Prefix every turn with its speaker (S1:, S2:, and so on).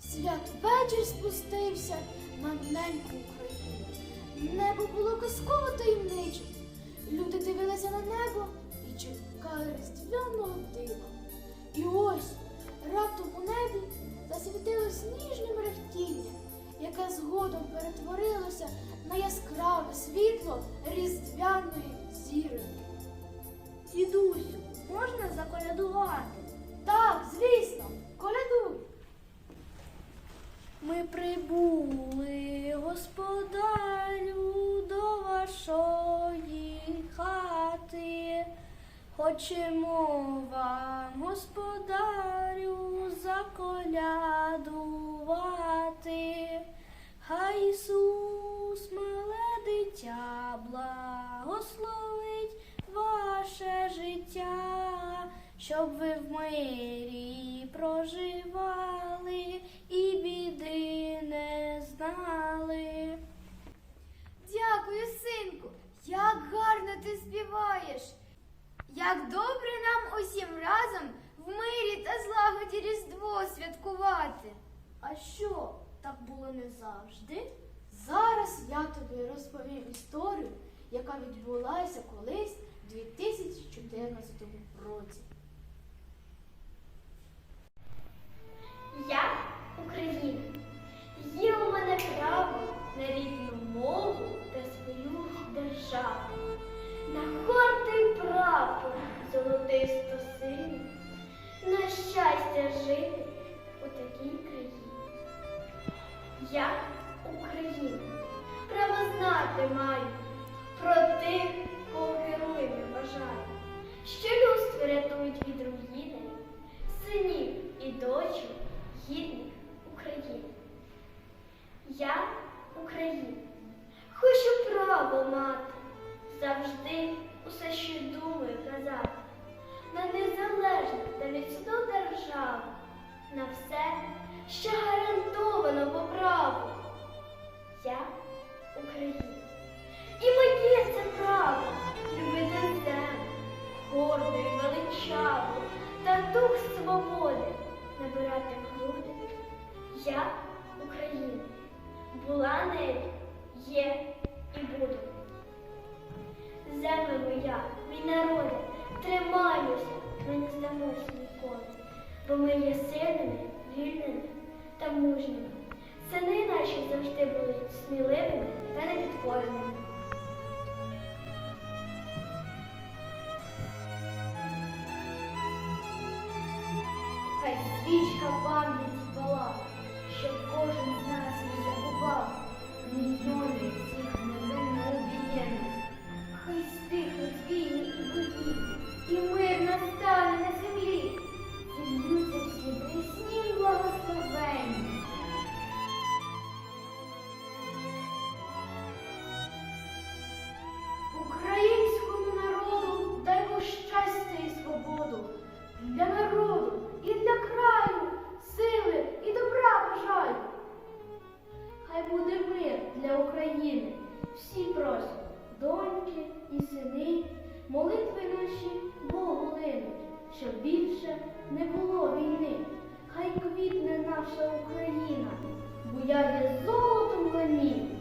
S1: Святвечір спустився на неньку Україну. Небо було казково таємниче. Люди дивилися на небо і чекали різдвяного
S2: Хочемо вам, господарю, заколядувати. Хай Ісус, мале дитя, благословить ваше життя, щоб ви в мирі проживали
S1: Як добре нам усім разом в мирі та злагоді Різдво святкувати.
S2: А що, так було не завжди?
S1: Зараз я тобі розповім історію, яка відбулася колись у 2014 році.
S3: Fatima величаво, та дух свободи набирати груди. Я Україна. Була нею, є і буду. Земля моя, мій народи, тримаймося, ми не здамося ніколи, бо ми є сильними, вільними та мужніми. Сини наші завжди були сміливими та непідкореними.
S1: Свічка пам'яті пала, щоб кожен з нас не забував мільйони всіх невинно убієнних. Буде мир для України. Всі просять, доньки і сини, молитви наші Богу линуть, щоб більше не було війни. Хай квітне наша Україна, буяє золотом лані,